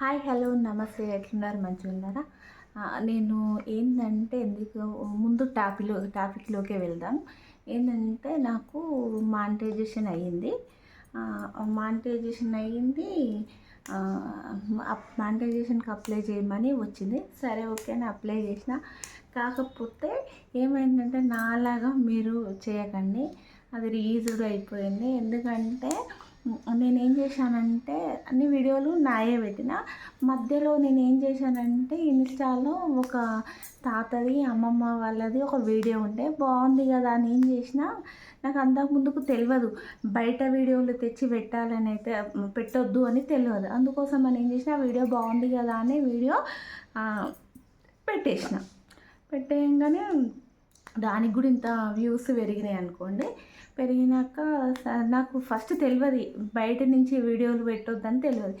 Hi hello నమస్తే. ఎట్లున్నారు? మంచిగా ఉన్నారా? నేను ఏంటంటే ఎందుకు ముందు టాపిక్లో టాపిక్లోకే వెళ్దాం. ఏంటంటే నాకు మానిటైజేషన్ అయ్యింది. మానిటైజేషన్ అయ్యింది. మానిటైజేషన్కి అప్లై చేయమని వచ్చింది. సరే ఓకే అని అప్లై చేసిన. కాకపోతే ఏమైందంటే నాలాగా మీరు చేయకండి. అది రీజుడ్ అయిపోయింది. ఎందుకంటే నేనేం చేశానంటే అన్ని వీడియోలు నాయే పెట్టిన. మధ్యలో నేను ఏం చేశానంటే ఇన్స్టాలో ఒక తాతది అమ్మమ్మ వాళ్ళది ఒక వీడియో ఉంటే బాగుంది కదా అని ఏం చేసిన నాకు అంతకు ముందుకు తెలియదు. బయట వీడియోలు తెచ్చి పెట్టాలని అయితే పెట్టొద్దు అని తెలియదు. అందుకోసం నేను ఏం చేసిన వీడియో బాగుంది కదా అని వీడియో పెట్టేసిన. పెట్టేయంగానే దానికి కూడా ఇంత వ్యూస్ పెరిగినాయి అనుకోండి. పెరిగినాక నాకు ఫస్ట్ తెలియదు బయట నుంచి వీడియోలు పెట్టొద్దని తెలియదు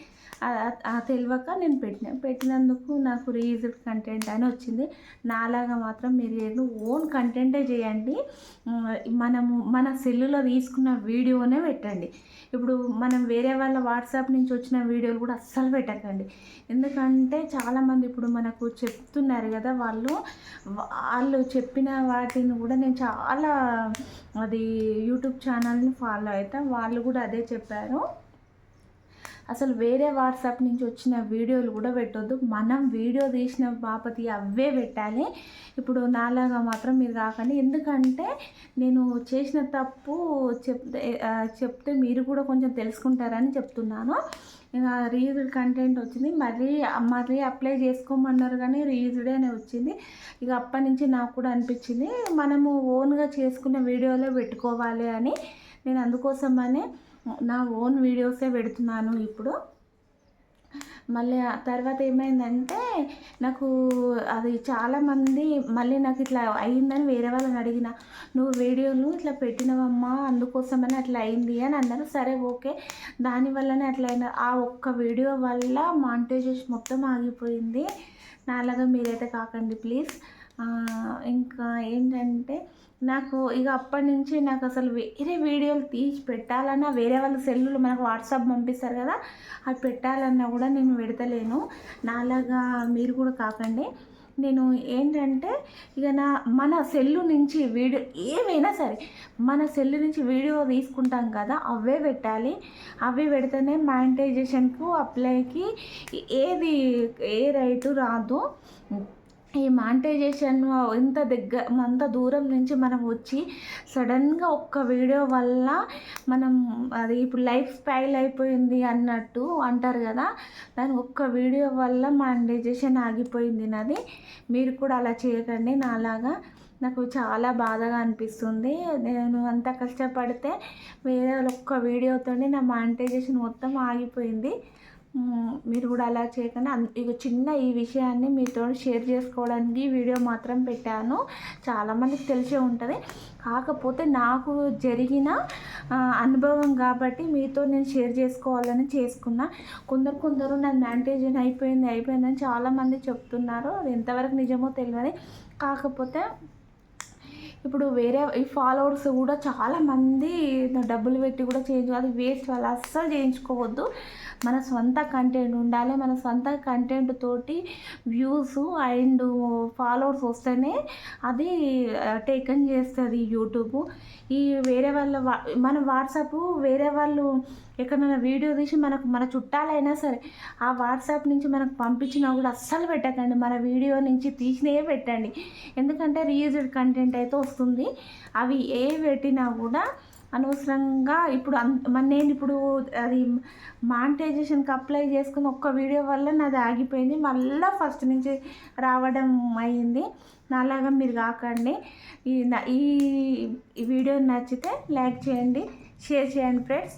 ఆ- తెలియక నేను పెట్టిన. పెట్టినందుకు నాకు రీజన్ కంటెంట్ అని వచ్చింది. నాలాగా మాత్రం మీరు ఏదో ఓన్ కంటెంటే చేయండి. మనము మన సెల్లులో తీసుకున్న వీడియోనే పెట్టండి. ఇప్పుడు మనం వేరే వాళ్ళ వాట్సాప్ నుంచి వచ్చిన వీడియోలు కూడా అస్సలు పెట్టకండి. ఎందుకంటే చాలామంది ఇప్పుడు మనకు చెప్తున్నారు కదా వాళ్ళు. వాళ్ళు చెప్పిన వాటిని కూడా నేను చాలా అది యూట్యూబ్ ఛానల్ని ఫాలో అయితే వాళ్ళు కూడా అదే చెప్పారు. అసలు వేరే వాట్సాప్ నుంచి వచ్చిన వీడియోలు కూడా పెట్టొద్దు. మనం వీడియో తీసిన బాపతి అవే పెట్టాలి. ఇప్పుడు నాలాగా మాత్రం మీరు కాకండి ఎందుకంటే నేను చేసిన తప్పు చెప్తే చెప్తే మీరు కూడా కొంచెం తెలుసుకుంటారని చెప్తున్నాను. రీయూజ్డ్ కంటెంట్ వచ్చింది. మళ్ళీ మళ్ళీ అప్లై చేసుకోమన్నారు కానీ రీయూజ్డే అనే వచ్చింది. ఇక అప్పటి నుంచి నాకు కూడా అనిపించింది. మనము ఓన్గా చేసుకున్న వీడియోలే పెట్టుకోవాలి అని. నేను అందుకోసమనే నా ఓన్ వీడియోసే పెడుతున్నాను ఇప్పుడు. మళ్ళీ ఆ తర్వాత ఏమైందంటే నాకు అది చాలామంది మళ్ళీ నాకు ఇట్లా అయిందని వేరే వాళ్ళని అడిగిన నువ్వు వీడియోలు ఇట్లా పెట్టినవమ్మా అందుకోసమని అట్లా అయింది అని అన్నారు. సరే ఓకే. దానివల్లనే అట్లా అయిన ఆ ఒక్క వీడియో వల్ల మానిటైజేషన్ మొత్తం ఆగిపోయింది. నాలాగా మీరైతే కాకండి ప్లీజ్. ఇంకా ఏంటంటే నాకు ఇక అప్పటి నుంచి నాకు అసలు వేరే వీడియోలు తీసి పెట్టాలన్నా వేరే వాళ్ళ సెల్లులు మనకు వాట్సాప్ పంపిస్తారు కదా అది పెట్టాలన్నా కూడా నేను పెడతలేను. నాలాగా మీరు కూడా కాకండి. నేను ఏంటంటే ఇక నా మన సెల్లు నుంచి వీడియో ఏమైనా సరే మన సెల్లు నుంచి వీడియో తీసుకుంటాం కదా అవే పెట్టాలి. అవి పెడితేనే మానిటైజేషన్కు అప్లైకి ఏది ఏ రైటు రాదు. ఈ మాంటైజేషన్ ఇంత దగ్గర అంత దూరం నుంచి మనం వచ్చి సడన్గా ఒక్క వీడియో వల్ల మనం అది ఇప్పుడు లైఫ్ స్పైల్ అయిపోయింది అన్నట్టు అంటారు కదా. దాని ఒక్క వీడియో వల్ల మాంటైజేషన్ ఆగిపోయింది నాది. మీరు కూడా అలా చేయకండి నాలాగా నాకు చాలా బాధగా అనిపిస్తుంది. నేను అంత కష్టపడితే వేరే వాళ్ళ ఒక్క వీడియోతోనే నా మానిటైజేషన్ మొత్తం ఆగిపోయింది. మీరు కూడా అలా చేయకుండా. ఇక చిన్న ఈ విషయాన్ని మీతో షేర్ చేసుకోవడానికి వీడియో మాత్రం పెట్టాను. చాలామందికి తెలిసే ఉంటుంది. కాకపోతే నాకు జరిగిన అనుభవం కాబట్టి మీతో నేను షేర్ చేసుకోవాలని చేసుకున్నా. కొందరు కొందరు నా మ్యాంటేజన్ అయిపోయింది అయిపోయిందని చాలామంది చెప్తున్నారు. అది ఎంతవరకు నిజమో తెలియదు కాకపోతే ఇప్పుడు వేరే ఈ ఫాలోవర్స్ కూడా చాలా మంది డబ్బులు పెట్టి కూడా చేయించు అది వేస్ట్ వాళ్ళు అస్సలు చేయించుకోవద్దు. మన సొంత కంటెంట్ ఉండాలి మన సొంత కంటెంట్ తోటి వ్యూస్ అండ్ ఫాలోవర్స్ వస్తేనే అది టేకన్ చేస్తుంది యూట్యూబ్ ఈ వేరే వాళ్ళ మన వాట్సాప్ వేరే వాళ్ళు ఎక్కడైనా వీడియో తీసి మనకు మన చుట్టాలైనా సరే ఆ వాట్సాప్ నుంచి మనకు పంపించినా కూడా అస్సలు పెట్టకండి. మన వీడియో నుంచి తీసినవే పెట్టండి. ఎందుకంటే రీయూజ్డ్ కంటెంట్ అయితే వస్తుంది. అవి ఏ పెట్టినా కూడా అనవసరంగా ఇప్పుడు అన్ నేను ఇప్పుడు అది మానిటైజేషన్కి అప్లై చేసుకున్న ఒక్క వీడియో వల్ల నాది ఆగిపోయింది. మళ్ళీ ఫస్ట్ నుంచి రావడం అయింది. నాలాగా మీరు కాకండి. ఈ ఈ వీడియో నచ్చితే లైక్ చేయండి. షేర్ చేయండి ఫ్రెండ్స్.